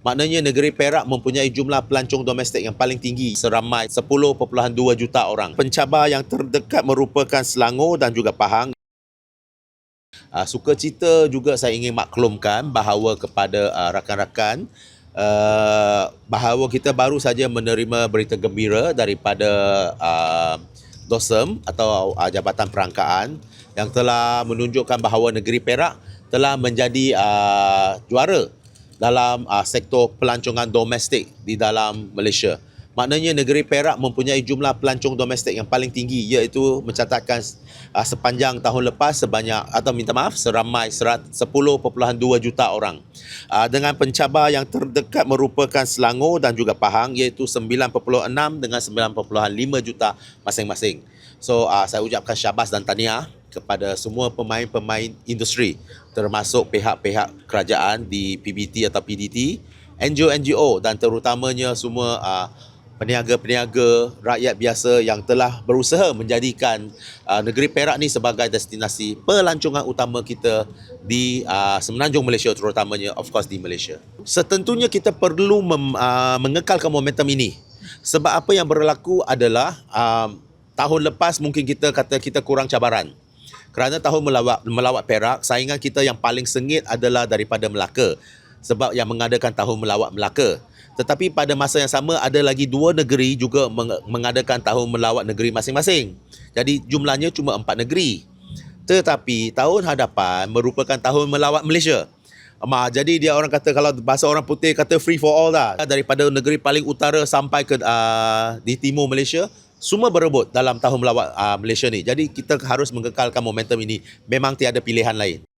Maknanya negeri Perak mempunyai jumlah pelancong domestik yang paling tinggi seramai 10.2 juta orang. Pencabar yang terdekat merupakan Selangor dan juga Pahang. Uh, sukacita juga saya ingin maklumkan bahawa kepada uh, rakan-rakan uh, bahawa kita baru saja menerima berita gembira daripada uh, DOSEM atau uh, Jabatan Perangkaan yang telah menunjukkan bahawa negeri Perak telah menjadi uh, juara dalam uh, sektor pelancongan domestik di dalam Malaysia. Maknanya negeri Perak mempunyai jumlah pelancong domestik yang paling tinggi iaitu mencatatkan uh, sepanjang tahun lepas sebanyak atau minta maaf seramai serat- 10.2 juta orang. Uh, dengan pencabar yang terdekat merupakan Selangor dan juga Pahang iaitu 9.6 dengan 9.5 juta masing-masing. So uh, saya ucapkan syabas dan tahniah kepada semua pemain-pemain industri termasuk pihak-pihak kerajaan di PBT atau PDT, NGO-NGO dan terutamanya semua uh, peniaga-peniaga rakyat biasa yang telah berusaha menjadikan uh, negeri Perak ni sebagai destinasi pelancongan utama kita di uh, semenanjung Malaysia terutamanya of course di Malaysia. Setentunya kita perlu mem, uh, mengekalkan momentum ini. Sebab apa yang berlaku adalah um, tahun lepas mungkin kita kata kita kurang cabaran. Kerana tahun melawat, melawat Perak, saingan kita yang paling sengit adalah daripada Melaka. Sebab yang mengadakan tahun melawat Melaka. Tetapi pada masa yang sama ada lagi dua negeri juga meng- mengadakan tahun melawat negeri masing-masing. Jadi jumlahnya cuma empat negeri. Tetapi tahun hadapan merupakan tahun melawat Malaysia. Ma, jadi dia orang kata kalau bahasa orang putih kata free for all dah. Daripada negeri paling utara sampai ke uh, di timur Malaysia, semua berebut dalam tahun melawat uh, Malaysia ni. Jadi kita harus mengekalkan momentum ini. Memang tiada pilihan lain.